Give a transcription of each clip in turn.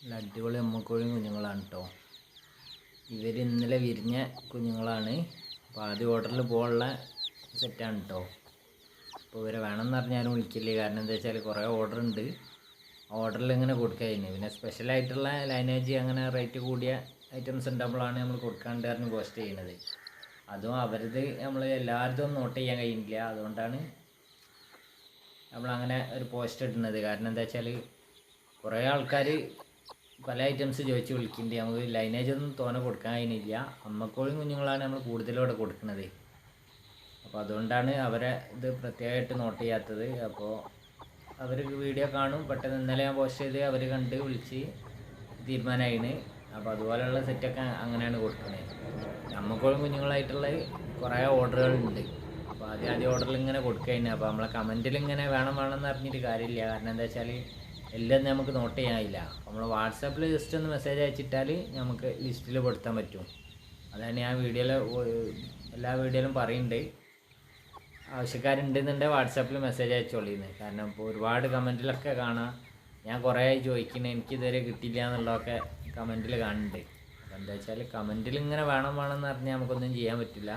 നല്ല അടിപൊളി അമ്മക്കോഴിയും കുഞ്ഞുങ്ങളാണ് കേട്ടോ ഇവർ ഇന്നലെ വിരിഞ്ഞ കുഞ്ഞുങ്ങളാണ്. അപ്പോൾ ആദ്യം ഓർഡറിൽ പോകാനുള്ള സെറ്റാണ് കേട്ടോ അപ്പോൾ ഇവരെ വേണമെന്ന് പറഞ്ഞാലും വിളിക്കില്ലേ? കാരണം എന്താ വെച്ചാൽ കുറേ ഓർഡർ ഉണ്ട് ഓർഡറിൽ ഇങ്ങനെ കൊടുക്കുക പിന്നെ സ്പെഷ്യലായിട്ടുള്ള ലൈനേജ് അങ്ങനെ റേറ്റ് കൂടിയ ഐറ്റംസ് ഉണ്ടാകുമ്പോഴാണ് നമ്മൾ കൊടുക്കാണ്ട് പോസ്റ്റ് ചെയ്യുന്നത് അതും അവരത് നമ്മൾ എല്ലാവരും നോട്ട് ചെയ്യാൻ കഴിയുന്നില്ല. അതുകൊണ്ടാണ് നമ്മളങ്ങനെ ഒരു പോസ്റ്റ് ഇടുന്നത്. കാരണം എന്താ വെച്ചാൽ കുറേ ആൾക്കാർ പല ഐറ്റംസ് ചോദിച്ച് വിളിക്കുന്നുണ്ട് നമുക്ക് ലൈനേജ് ഒന്നും തോനെ കൊടുക്കാൻ കഴിഞ്ഞില്ല അമ്മക്കോളും കുഞ്ഞുങ്ങളാണ് നമ്മൾ കൂടുതലും ഇവിടെ കൊടുക്കുന്നത് അപ്പോൾ അതുകൊണ്ടാണ് അവരെ ഇത് പ്രത്യേകമായിട്ട് നോട്ട് ചെയ്യാത്തത്. അപ്പോൾ അവർ വീഡിയോ കാണും. പെട്ടെന്ന് ഇന്നലെ ഞാൻ പോസ്റ്റ് ചെയ്ത് അവർ കണ്ട് വിളിച്ച് തീരുമാനമായിന്. അപ്പോൾ അതുപോലെയുള്ള സെറ്റൊക്കെ അങ്ങനെയാണ് കൊടുക്കുന്നത് നമുക്കോളും കുഞ്ഞുങ്ങളായിട്ടുള്ള കുറേ ഓർഡറുകളുണ്ട് അപ്പോൾ ആദ്യം ആദ്യം ഓർഡറിൽ ഇങ്ങനെ കൊടുക്കുക അപ്പോൾ നമ്മളെ കമന്റിൽ ഇങ്ങനെ വേണം വേണം എന്ന് അറിഞ്ഞിട്ട് കാര്യമില്ല. കാരണം എന്താ വെച്ചാൽ എല്ലാം നമുക്ക് നോട്ട് ചെയ്യാനില്ല നമ്മൾ വാട്സാപ്പിൽ ജസ്റ്റ് ഒന്ന് മെസ്സേജ് അയച്ചിട്ടാൽ നമുക്ക് ലിസ്റ്റിൽ പെടുത്താൻ പറ്റും. അതാണ് ഞാൻ വീഡിയോയിൽ എല്ലാ വീഡിയോയിലും പറയുന്നുണ്ട് ആവശ്യക്കാരുണ്ടെന്നുണ്ടെങ്കിൽ വാട്സാപ്പിൽ മെസ്സേജ് അയച്ചോളിന്ന്. കാരണം ഇപ്പോൾ ഒരുപാട് കമന്റിലൊക്കെ കാണാം. ഞാൻ കുറേ ചോദിക്കുന്നത് എനിക്ക് ഇതുവരെ കിട്ടിയില്ല എന്നുള്ളതൊക്കെ കമന്റിൽ കാണുന്നുണ്ട് അപ്പോൾ എന്താ വെച്ചാൽ കമന്റിൽ ഇങ്ങനെ വേണം വേണം എന്ന് പറഞ്ഞാൽ നമുക്കൊന്നും ചെയ്യാൻ പറ്റില്ല.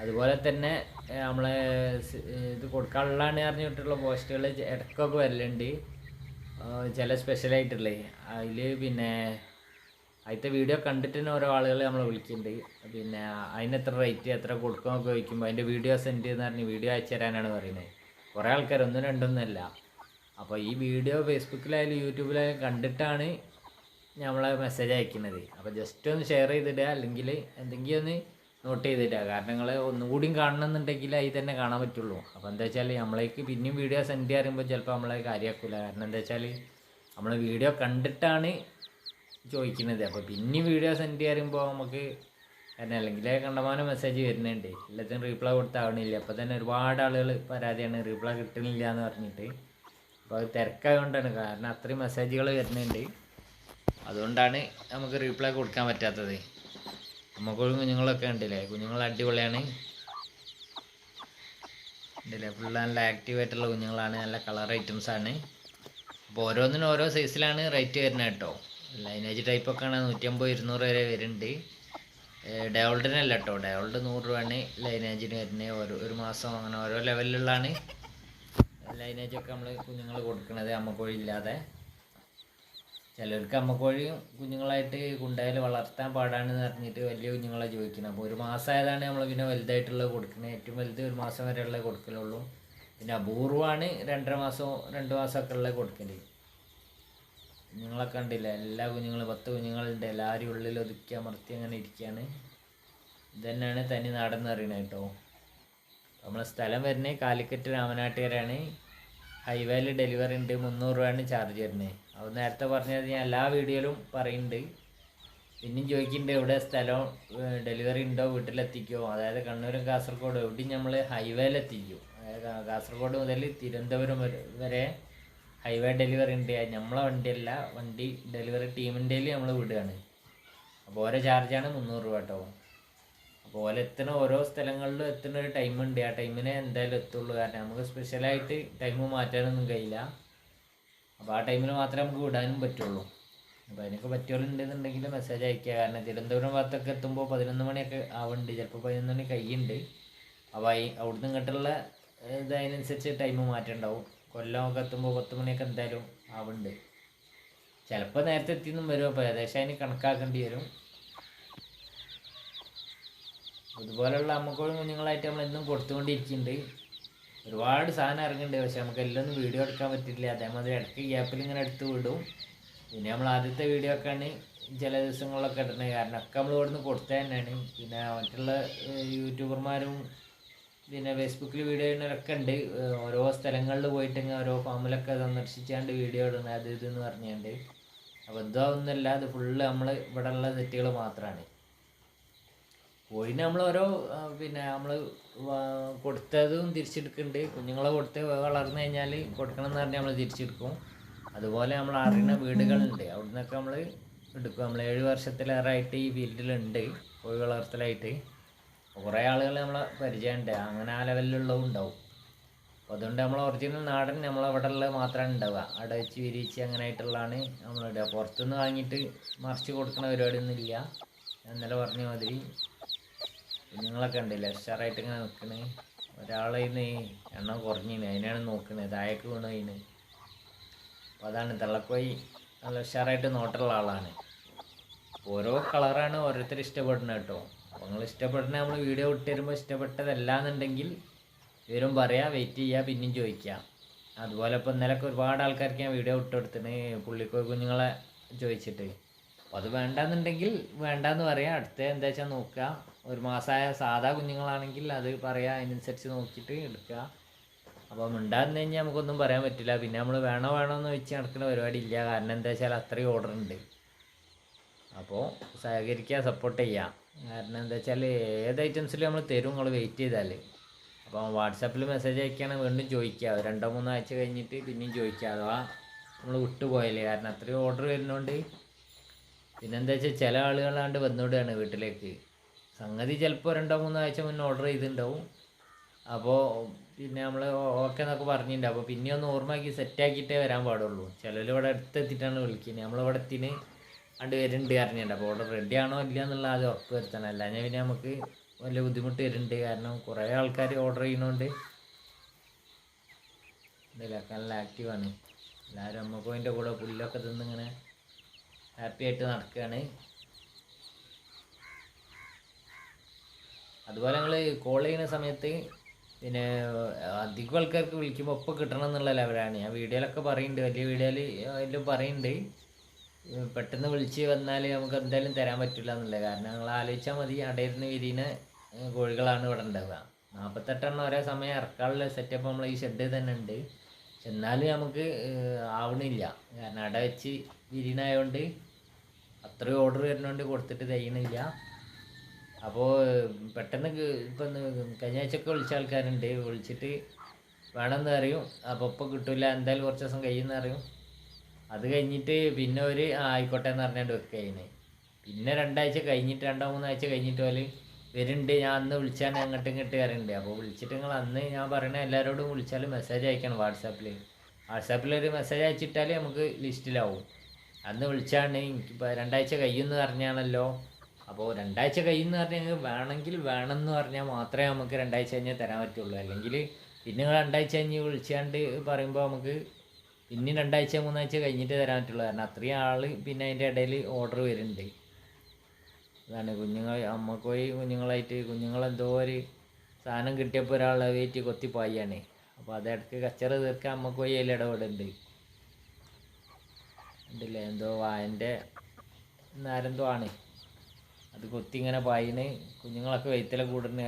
അതുപോലെ തന്നെ നമ്മളെ ഇത് കൊടുക്കാനുള്ളതാണ് പറഞ്ഞിട്ടുള്ള പോസ്റ്റുകൾ ഇടയ്ക്കൊക്കെ വരലുണ്ട്. ചില സ്പെഷ്യലായിട്ടുള്ളേ അതിൽ പിന്നെ അതിലത്തെ വീഡിയോ കണ്ടിട്ട് തന്നെ ഓരോ ആളുകൾ നമ്മളെ വിളിക്കുന്നുണ്ട് പിന്നെ അതിന് എത്ര റേറ്റ് എത്ര കൊടുക്കുമെന്നൊക്കെ ചോദിക്കുമ്പോൾ അതിന്റെ വീഡിയോ സെൻഡ് ചെയ്യുന്ന പറഞ്ഞ് വീഡിയോ അയച്ചു തരാനാണ് പറയുന്നത് കുറേ ആൾക്കാർ ഒന്നും രണ്ടൊന്നുമല്ല അപ്പോൾ ഈ വീഡിയോ ഫേസ്ബുക്കിലായാലും യൂട്യൂബിലായാലും കണ്ടിട്ടാണ് നമ്മളെ മെസ്സേജ് അയക്കുന്നത്. അപ്പോൾ ജസ്റ്റ് ഒന്ന് ഷെയർ ചെയ്തിടുക. അല്ലെങ്കിൽ എന്തെങ്കിലും ഒന്ന് നോട്ട് ചെയ്തിടുക കാരണം നിങ്ങൾ ഒന്നുകൂടിയും കാണണമെന്നുണ്ടെങ്കിൽ അതിൽ തന്നെ കാണാൻ പറ്റുള്ളൂ. അപ്പോൾ എന്താ വെച്ചാൽ നമ്മളേക്ക് പിന്നെയും വീഡിയോ സെൻഡ് ചെയ്യാൻ പറയുമ്പോൾ ചിലപ്പോൾ നമ്മളെ കാര്യമാക്കില്ല കാരണം എന്താ വെച്ചാൽ നമ്മൾ വീഡിയോ കണ്ടിട്ടാണ് ചോദിക്കുന്നത് അപ്പോൾ പിന്നെയും വീഡിയോ സെൻഡ് ചെയ്യാൻ പറയുമ്പോൾ നമുക്ക് കാരണം അല്ലെങ്കിൽ കണ്ടമാനം മെസ്സേജ് വരുന്നുണ്ട്. എല്ലാത്തിനും റീപ്ലൈ കൊടുത്താവണില്ല. അപ്പോൾ തന്നെ ഒരുപാട് ആളുകൾ പരാതിയാണ് റീപ്ലൈ കിട്ടണില്ല എന്ന് പറഞ്ഞിട്ട്. അപ്പോൾ അത് തിരക്കായതുകൊണ്ടാണ് കാരണം അത്രയും മെസ്സേജുകൾ വരുന്നുണ്ട്. അതുകൊണ്ടാണ് നമുക്ക് റീപ്ലൈ കൊടുക്കാൻ പറ്റാത്തത്. നമുക്കൊരു കുഞ്ഞുങ്ങളൊക്കെ ഉണ്ടല്ലേ കുഞ്ഞുങ്ങൾ അടിപൊളിയാണ്. ഉണ്ടല്ലേ ഫുൾ നല്ല ആക്റ്റീവ് ആയിട്ടുള്ള കുഞ്ഞുങ്ങളാണ്. നല്ല കളർ ഐറ്റംസ് ആണ്. അപ്പോൾ ഓരോന്നിനും ഓരോ സൈസിലാണ് റേറ്റ് വരുന്നത് കേട്ടോ. ലൈനേജ് ടൈപ്പൊക്കെ ആണ് നൂറ്റമ്പത് ഇരുന്നൂറ് വരെ വരുന്നുണ്ട്. ഡയോൾഡിനല്ല കേട്ടോ. ഡയോൾഡ് നൂറ് രൂപയാണ് ലൈനേജിന് വരുന്നത്. ഓരോ ഒരു മാസം അങ്ങനെ ഓരോ ലെവലിലുള്ളതാണ് ലൈനേജൊക്കെ നമ്മൾ കുഞ്ഞുങ്ങൾ കൊടുക്കുന്നത് അമ്മക്കോഴി ഇല്ലാതെ ചിലർക്ക് അമ്മക്കോഴിയും കുഞ്ഞുങ്ങളായിട്ട് കുണ്ടായാൽ വളർത്താൻ പാടാണെന്ന് പറഞ്ഞിട്ട് വലിയ കുഞ്ഞുങ്ങളെ ചോദിക്കുന്നത് അപ്പോൾ ഒരു മാസമായതാണ് നമ്മൾ പിന്നെ വലുതായിട്ടുള്ളത് കൊടുക്കുന്നത് ഏറ്റവും വലുത് ഒരു മാസം വരെയുള്ള കൊടുക്കലുള്ളൂ. പിന്നെ അപൂർവമാണ് രണ്ടര മാസം രണ്ട് മാസമൊക്കെ ഉള്ളത് കൊടുക്കൽ. കുഞ്ഞുങ്ങളൊക്കെ കണ്ടില്ല? എല്ലാ കുഞ്ഞുങ്ങളും പത്ത് കുഞ്ഞുങ്ങളുണ്ട്. എല്ലാവരും ഉള്ളിൽ ഒതുക്കി അമർത്തി അങ്ങനെ ഇരിക്കുകയാണ്. ഇത് തന്നെയാണ് തനി നാടൻ എന്ന് പറയുന്നത് കേട്ടോ. നമ്മളെ സ്ഥലം വരുന്നത് കാലിക്കറ്റ് രാമനാട്ടുകാരാണ് ഹൈവേയിൽ ഡെലിവറി ഉണ്ട്. മുന്നൂറ് രൂപയാണ് ചാർജ് വരുന്നത്. അത് നേരത്തെ പറഞ്ഞത് ഞാൻ എല്ലാ വീഡിയോയിലും പറയുന്നുണ്ട് പിന്നെയും ചോദിക്കുന്നുണ്ട് എവിടെ സ്ഥലം ഡെലിവറി ഉണ്ടോ വീട്ടിലെത്തിക്കോ? അതായത് കണ്ണൂരും കാസർഗോഡും എവിടെയും നമ്മൾ ഹൈവേയിലെത്തിക്കും അതായത് കാസർഗോഡ് മുതൽ തിരുവനന്തപുരം വരെ- ഹൈവേ ഡെലിവറി ഉണ്ട്. നമ്മളെ വണ്ടിയല്ല വണ്ടി ഡെലിവറി ടീമിന്റെ നമ്മൾ വിടുകയാണ് അപ്പോൾ ഓരോ ചാർജാണ് മുന്നൂറ് രൂപ കേട്ടോ. അപ്പോൾ ഓരോ എത്തുന്ന ഓരോ സ്ഥലങ്ങളിലും എത്തുന്ന ഒരു ടൈമുണ്ട്. ആ ടൈമിനെ എന്തായാലും എത്തുള്ളൂ. കാരണം നമുക്ക് സ്പെഷ്യലായിട്ട് ടൈം മാറ്റാനൊന്നും കഴിയില്ല. അപ്പോൾ ആ ടൈമിൽ മാത്രമേ നമുക്ക് വിടാനും പറ്റുള്ളൂ. അപ്പോൾ അതിനൊക്കെ പറ്റുള്ളുണ്ടെന്നുണ്ടെങ്കിൽ മെസ്സേജ് അയക്കുക. കാരണം തിരുവനന്തപുരം ഭാഗത്തൊക്കെ എത്തുമ്പോൾ പതിനൊന്ന് മണിയൊക്കെ ആവുന്നുണ്ട് ചിലപ്പോൾ പതിനൊന്ന് മണി കഴിയുണ്ട്. അപ്പോൾ ഈ അവിടുന്ന് ഇങ്ങോട്ടുള്ള ഇത് ടൈം മാറ്റമുണ്ടാവും കൊല്ലമൊക്കെ എത്തുമ്പോൾ പത്ത് മണിയൊക്കെ എന്തായാലും ആവുന്നുണ്ട് ചിലപ്പോൾ നേരത്തെ എത്തിയെന്നും വരും. അപ്പോൾ ഏകദേശം അതിന് കണക്കാക്കേണ്ടി വരും. ഇതുപോലുള്ള അമ്മക്കോഴും കുഞ്ഞുങ്ങളായിട്ട് നമ്മൾ എന്നും കൊടുത്തുകൊണ്ടിരിക്കുന്നുണ്ട്. ഒരുപാട് സാധനം ഇറങ്ങുന്നുണ്ട്. പക്ഷെ നമുക്ക് എല്ലാം ഒന്നും വീഡിയോ എടുക്കാൻ പറ്റില്ല അതേമാതിരി ഇടയ്ക്ക് ഗ്യാപ്പിൽ ഇങ്ങനെ എടുത്ത് വിടും. പിന്നെ നമ്മൾ ആദ്യത്തെ വീഡിയോ ഒക്കെ ആണ് ചില ദിവസങ്ങളിലൊക്കെ ഇടുന്നത്. കാരണം ഒക്കെ നമ്മൾ ഇവിടുന്ന് കൊടുത്തത് തന്നെയാണ്. പിന്നെ മറ്റുള്ള യൂട്യൂബർമാരും പിന്നെ ഫേസ്ബുക്കിൽ വീഡിയോ ഇടുന്നവരൊക്കെ ഉണ്ട്. ഓരോ സ്ഥലങ്ങളിൽ പോയിട്ട് ഇങ്ങനെ ഓരോ ഫാമിലൊക്കെ സന്ദർശിച്ചാണ്ട് വീഡിയോ ഇടുന്നത്. അത് ഇതെന്ന് പറഞ്ഞുകൊണ്ട്. അപ്പോൾ എന്തോ ഒന്നുമല്ല. അത് ഫുള്ള് നമ്മൾ ഇവിടെ ഉള്ള സെറ്റുകൾ മാത്രമാണ് കോഴിനെ നമ്മൾ ഓരോ പിന്നെ നമ്മൾ കൊടുത്തതും തിരിച്ചെടുക്കുന്നുണ്ട് കുഞ്ഞുങ്ങളെ കൊടുത്ത് വളർന്നു കഴിഞ്ഞാൽ കൊടുക്കണം എന്ന് പറഞ്ഞാൽ നമ്മൾ തിരിച്ചെടുക്കും. അതുപോലെ നമ്മൾ അറിയുന്ന വീടുകളുണ്ട്. അവിടെ നിന്നൊക്കെ നമ്മൾ എടുക്കും. നമ്മൾ ഏഴ് വർഷത്തിലേറായിട്ട് ഈ ഫീൽഡിലുണ്ട്. കോഴി വളർത്തലായിട്ട്. കുറേ ആളുകൾ നമ്മളെ പരിചയമുണ്ട്. അങ്ങനെ ആ ലെവലിലുള്ളതും ഉണ്ടാവും. അപ്പോൾ അതുകൊണ്ട് നമ്മൾ ഒറിജിനൽ നാടൻ നമ്മളവിടെ ഉള്ളത് മാത്രമാണ് ഉണ്ടാവുക. അവിടെ വെച്ച് വിരിച്ച് അങ്ങനെ ആയിട്ടുള്ളതാണ് നമ്മളിടുക പുറത്തുനിന്ന് വാങ്ങിയിട്ട് മറിച്ച് കൊടുക്കുന്ന പരിപാടിയൊന്നും ഇല്ല ഞാൻ ഇന്നലെ പറഞ്ഞ മാതിരി കുഞ്ഞുങ്ങളൊക്കെ ഉണ്ടല്ലേ ഉഷാറായിട്ട് ഇങ്ങനെ നിൽക്കണേ. ഒരാളെ ഇന്ന് എണ്ണം കുറഞ്ഞിന് അതിനാണ് നോക്കുന്നത് താഴേക്ക് വീണു അതിന് അപ്പോൾ അതാണ് തള്ളക്കോയി നല്ല ഉഷാറായിട്ട് നോട്ടുള്ള ആളാണ്. ഓരോ കളറാണ് ഓരോരുത്തർ ഇഷ്ടപ്പെടുന്നത് കേട്ടോ. നിങ്ങൾ ഇഷ്ടപ്പെടുന്ന നമ്മൾ വീഡിയോ ഇട്ട് തരുമ്പോൾ ഇഷ്ടപ്പെട്ടതല്ല എന്നുണ്ടെങ്കിൽ വിവരം പറയാം വെയിറ്റ് ചെയ്യുക പിന്നെയും ചോദിക്കുക അതുപോലെ ഇപ്പോൾ ഇന്നലെയൊക്കെ ഒരുപാട് ആൾക്കാർക്ക് ഞാൻ വീഡിയോ ഇട്ട് കൊടുത്തിന് പുള്ളിക്കോയി കുഞ്ഞുങ്ങളെ ചോദിച്ചിട്ട്. അപ്പോൾ അത് വേണ്ടാന്നുണ്ടെങ്കിൽ വേണ്ടാന്ന് പറയാം അടുത്ത എന്താ വെച്ചാൽ നോക്കുക ഒരു മാസമായ സാധാ കുഞ്ഞുങ്ങളാണെങ്കിൽ അത് പറയാ അതിനനുസരിച്ച് നോക്കിയിട്ട് എടുക്കുക അപ്പോൾ മിണ്ടാന്ന് കഴിഞ്ഞാൽ നമുക്കൊന്നും പറയാൻ പറ്റില്ല. പിന്നെ നമ്മൾ വേണോ വേണോ എന്ന് വെച്ച് നടക്കുന്ന പരിപാടി ഇല്ല. കാരണം എന്താ വെച്ചാൽ അത്രയും ഓർഡർ ഉണ്ട്. അപ്പോൾ സഹകരിക്കുക സപ്പോർട്ട് ചെയ്യാം. കാരണം എന്താ വെച്ചാൽ ഏത് ഐറ്റംസിലും നമ്മൾ തരും നിങ്ങൾ വെയിറ്റ് ചെയ്താൽ അപ്പോൾ വാട്സാപ്പിൽ മെസ്സേജ് അയക്കുകയാണെങ്കിൽ വീണ്ടും ചോദിക്കുക രണ്ടോ മൂന്നോ ആഴ്ച കഴിഞ്ഞിട്ട് പിന്നെയും ചോദിക്കുക അഥവാ നമ്മൾ വിട്ടുപോയാലേ കാരണം അത്രയും ഓർഡർ വരുന്നതുകൊണ്ട് പിന്നെന്താ വെച്ചാൽ ചില ആളുകളാണ്ട് വന്നുവിടുകയാണ് വീട്ടിലേക്ക്. സംഗതി ചിലപ്പോൾ രണ്ടോ മൂന്നോ ആഴ്ച മുന്നേ ഓർഡർ ചെയ്തിട്ടുണ്ടാവും അപ്പോൾ പിന്നെ നമ്മൾ ഓക്കെ എന്നൊക്കെ പറഞ്ഞിട്ടുണ്ട് അപ്പോൾ പിന്നെ ഒന്ന് ഓർമ്മയാക്കി സെറ്റാക്കിയിട്ടേ വരാൻ പാടുള്ളൂ. ചിലർ ഇവിടെ അടുത്തെത്തിയിട്ടാണ് വിളിക്കുന്നത് നമ്മളിവിടെ എത്തിന് അണ്ട് വരുന്നുണ്ട് അറിഞ്ഞിട്ടുണ്ട് അപ്പോൾ ഓർഡർ റെഡി ആണോ ഇല്ല എന്നുള്ള ആദ്യം ഉറപ്പ് വരുത്തണം. അല്ലാഞ്ഞാൽ പിന്നെ നമുക്ക് വലിയ ബുദ്ധിമുട്ട് വരുന്നുണ്ട് കാരണം കുറേ ആൾക്കാർ ഓർഡർ ചെയ്യുന്നതുകൊണ്ട് ഇതിലൊക്കെ നല്ല ആക്റ്റീവാണ് എല്ലാവരും അമ്മക്കോയിന്റെ കൂടെ പുല്ലൊക്കെ തിന്നിങ്ങനെ ഹാപ്പി ആയിട്ട് നടക്കുകയാണ് അതുപോലെ ഞങ്ങൾ കോൾ ചെയ്യുന്ന സമയത്ത് പിന്നെ അധികം ആൾക്കാർക്ക് വിളിക്കുമ്പോൾ ഒപ്പം കിട്ടണം എന്നുള്ള ലെവലാണ്. ഞാൻ വീഡിയോയിലൊക്കെ പറയുന്നുണ്ട് വലിയ വീഡിയോയിൽ എല്ലാം പറയുന്നുണ്ട് പെട്ടെന്ന് വിളിച്ച് വന്നാൽ നമുക്ക് എന്തായാലും തരാൻ പറ്റില്ല എന്നുള്ളത് കാരണം ഞങ്ങൾ ആലോചിച്ചാൽ മതി. അടയിരുന്ന് വിരിയുന്ന കോഴികളാണ് ഇവിടെ ഉണ്ടാവുക. നാൽപ്പത്തെട്ടെണ്ണം ഒരേ സമയം ഇറക്കാനുള്ള സെറ്റപ്പ് നമ്മൾ ഈ ഷെഡ് തന്നെ ഉണ്ട്. എന്നാലും നമുക്ക് ആവണില്ല. കാരണം അട വെച്ച് വിരിയണായതുകൊണ്ട് അത്രയും ഓർഡർ വരുന്നതുകൊണ്ട് കൊടുത്തിട്ട് തയ്യണില്ല. അപ്പോൾ പെട്ടെന്ന് ഇപ്പം കഴിഞ്ഞ ആഴ്ചയൊക്കെ വിളിച്ച ആൾക്കാരുണ്ട്. വിളിച്ചിട്ട് വേണമെന്ന് അറിയും അപ്പോൾ ഇപ്പം കിട്ടില്ല എന്തായാലും കുറച്ച് ദിവസം കഴിയുമെന്ന് അറിയും അത് കഴിഞ്ഞിട്ട് പിന്നെ ഒരു ആയിക്കോട്ടെ എന്ന് പറഞ്ഞുകൊണ്ട് അതിന് പിന്നെ രണ്ടാഴ്ച കഴിഞ്ഞിട്ട് രണ്ടോ മൂന്നാഴ്ച കഴിഞ്ഞിട്ട് പോലെ വരുന്നുണ്ട്. ഞാൻ അന്ന് വിളിച്ചാൽ അങ്ങോട്ടും ഇങ്ങോട്ട് കയറുന്നുണ്ട് അപ്പോൾ വിളിച്ചിട്ട് നിങ്ങൾ അന്ന് ഞാൻ പറയണ എല്ലാവരോടും വിളിച്ചാൽ മെസ്സേജ് അയക്കണം വാട്സാപ്പിൽ വാട്സാപ്പിൽ ഒരു മെസ്സേജ് അയച്ചിട്ടാൽ നമുക്ക് ലിസ്റ്റിലാവും അന്ന് വിളിച്ചാണ്. എനിക്ക് രണ്ടാഴ്ച കഴിയുമെന്ന് പറഞ്ഞാണല്ലോ. അപ്പോൾ രണ്ടാഴ്ച കഴിയുമെന്ന് പറഞ്ഞാൽ വേണമെങ്കിൽ എന്ന് പറഞ്ഞാൽ മാത്രമേ നമുക്ക് രണ്ടാഴ്ച കഴിഞ്ഞാൽ തരാൻ പറ്റുള്ളൂ. അല്ലെങ്കിൽ പിന്നെ രണ്ടാഴ്ച കഴിഞ്ഞ് വിളിച്ചാണ്ട് പറയുമ്പോൾ നമുക്ക് പിന്നെ രണ്ടാഴ്ച മൂന്നാഴ്ച കഴിഞ്ഞിട്ട് തരാൻ പറ്റുള്ളൂ. കാരണം അത്രയും ആൾ പിന്നെ അതിന്റെ ഇടയിൽ ഓർഡർ വരുന്നുണ്ട്. അതാണ് കുഞ്ഞുങ്ങൾ അമ്മക്കോയി കുഞ്ഞുങ്ങളായിട്ട് കുഞ്ഞുങ്ങളെന്തോ ഒരു സാധനം കിട്ടിയപ്പോൾ ഒരാളെ വെയിറ്റ് കൊത്തി പായാണ് അപ്പോൾ അതിടക്ക് കച്ചറ തീർക്കാൻ അമ്മക്കോയി അതിൽ ഇടപെടുന്നുണ്ട്. ഉണ്ടല്ലേ എന്തോ വായന്റെ നേരെന്തോ ആണ്. അത് കൊത്തി ഇങ്ങനെ പായിന് കുഞ്ഞുങ്ങളൊക്കെ വെയ്ത്തല കൂടുന്നു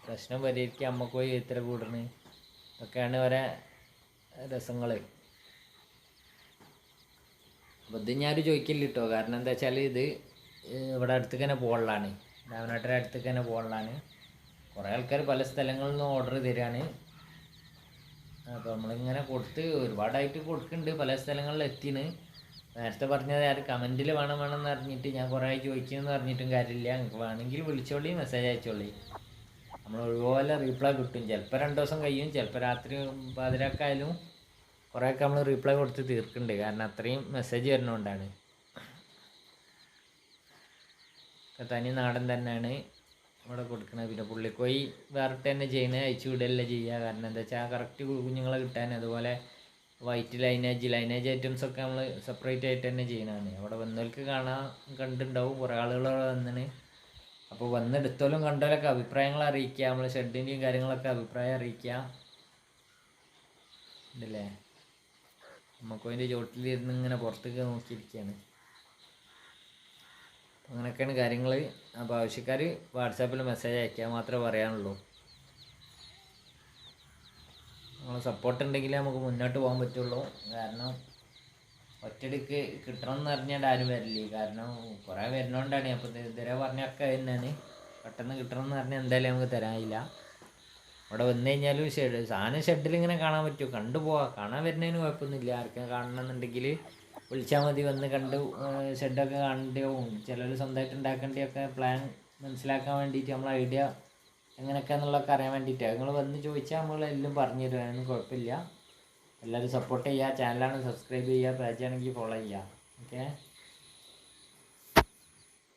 പ്രശ്നം പരിഹരിക്കാൻ അമ്മക്കോയി വെയ്ത്തല കൂടുന്നു ഇതൊക്കെയാണ് ഓരോ രസങ്ങൾ അപ്പോൾ ഇത് ഞാനൊരു ചോദിക്കില്ല കേട്ടോ കാരണം എന്താ വെച്ചാൽ ഇത് ഇവിടെ അടുത്തേക്ക് തന്നെ പോകലാണ് രാമനാട്ടിന്റെ അടുത്തേക്ക് തന്നെ പോകലാണ് കുറേ ആൾക്കാർ പല സ്ഥലങ്ങളിൽ നിന്ന് ഓർഡർ തരികയാണ് അപ്പോൾ നമ്മളിങ്ങനെ കൊടുത്ത് ഒരുപാടായിട്ട് കൊടുക്കുന്നുണ്ട് പല സ്ഥലങ്ങളിൽ എത്തിന് നേരത്തെ പറഞ്ഞത് ആര് കമന്റിൽ വേണം വേണം എന്ന് അറിഞ്ഞിട്ട് ഞാൻ കുറേ ആയി ചോദിക്കുമെന്ന് പറഞ്ഞിട്ടും കാര്യമില്ല. നിങ്ങൾക്ക് വേണമെങ്കിൽ വിളിച്ചോളി മെസ്സേജ് അയച്ചോളി. നമ്മൾ ഒഴിവുപോലെ റീപ്ലൈ കിട്ടും. ചിലപ്പോൾ രണ്ട് ദിവസം കഴിയും ചിലപ്പോൾ രാത്രി പാതിരാക്കായാലും കുറേയൊക്കെ നമ്മൾ റീപ്ലൈ കൊടുത്ത് തീർക്കുന്നുണ്ട് കാരണം അത്രയും മെസ്സേജ് വരുന്നതുകൊണ്ടാണ് തനി നാടൻ തന്നെയാണ് ഇവിടെ കൊടുക്കുന്നത് പിന്നെ പുള്ളിക്കോയി വേറെ തന്നെ ചെയ്യുന്നത്. അയച്ചു വിടുകയല്ല ചെയ്യുക കാരണം എന്താ വെച്ചാൽ കറക്റ്റ് കുഞ്ഞുങ്ങളെ കിട്ടാൻ അതുപോലെ വൈറ്റ് ലൈനേജ് ലൈനേജ് ഐറ്റംസ് ഒക്കെ നമ്മൾ സെപ്പറേറ്റ് ആയിട്ട് തന്നെ ചെയ്യണതാണ് അവിടെ വന്നവർക്ക് കാണാൻ കണ്ടിട്ടുണ്ടാവും കുറേ ആളുകൾ അവിടെ വന്നിന്. അപ്പോൾ വന്നെടുത്തോലും കണ്ടോലൊക്കെ അഭിപ്രായങ്ങൾ അറിയിക്കുക. നമ്മൾ ഷെഡിന്റെയും കാര്യങ്ങളൊക്കെ അഭിപ്രായം അറിയിക്കുക. ഉണ്ടല്ലേ നമുക്ക് അതിന്റെ ചോട്ടിലിരുന്ന് ഇങ്ങനെ പുറത്തേക്ക് നോക്കിയിരിക്കുകയാണ്. അങ്ങനെയൊക്കെയാണ് കാര്യങ്ങൾ അപ്പോൾ ആവശ്യക്കാർ വാട്സാപ്പിൽ മെസ്സേജ് അയക്കുക മാത്രമേ പറയാനുള്ളൂ. നമ്മൾ സപ്പോർട്ട് ഉണ്ടെങ്കിലേ നമുക്ക് മുന്നോട്ട് പോകാൻ പറ്റുള്ളൂ. കാരണം ഒറ്റടിക്ക് കിട്ടണം എന്ന് പറഞ്ഞാൽ ആരും വരില്ല. കാരണം കുറേ വരുന്നോണ്ടാണ്. അപ്പോൾ ഇത് ഇതുവരെ പറഞ്ഞൊക്കെ തന്നെയാണ്. പെട്ടെന്ന് കിട്ടണം എന്ന് പറഞ്ഞാൽ എന്തായാലും നമുക്ക് തരാനില്ല. അവിടെ വന്നു കഴിഞ്ഞാലും ഷെഡ് സാധനം ഷെഡിൽ ഇങ്ങനെ കാണാൻ പറ്റുമോ കണ്ടു പോവാം. കാണാൻ വരുന്നതിന് കുഴപ്പമൊന്നുമില്ല. ആർക്കും കാണണമെന്നുണ്ടെങ്കിൽ വിളിച്ചാൽ മതി. വന്ന് കണ്ട് ഷെഡൊക്കെ കാണേണ്ടിയും ചിലർ സ്വന്തമായിട്ട് ഉണ്ടാക്കേണ്ടിയൊക്കെ പ്ലാൻ മനസ്സിലാക്കാൻ വേണ്ടിയിട്ട് നമ്മൾ ഐഡിയ എങ്ങനെയൊക്കെയാണെന്നുള്ളതൊക്കെ അറിയാൻ വേണ്ടിയിട്ടാണ് നിങ്ങൾ വന്ന് ചോദിച്ചാൽ നമ്മൾ എല്ലാം പറഞ്ഞു തരുവാനൊന്നും കുഴപ്പമില്ല. എല്ലാവരും സപ്പോർട്ട് ചെയ്യുക. ചാനലാണ് സബ്സ്ക്രൈബ് ചെയ്യുക. പേജാണെങ്കിൽ ഫോളോ ചെയ്യുക. ഓക്കെ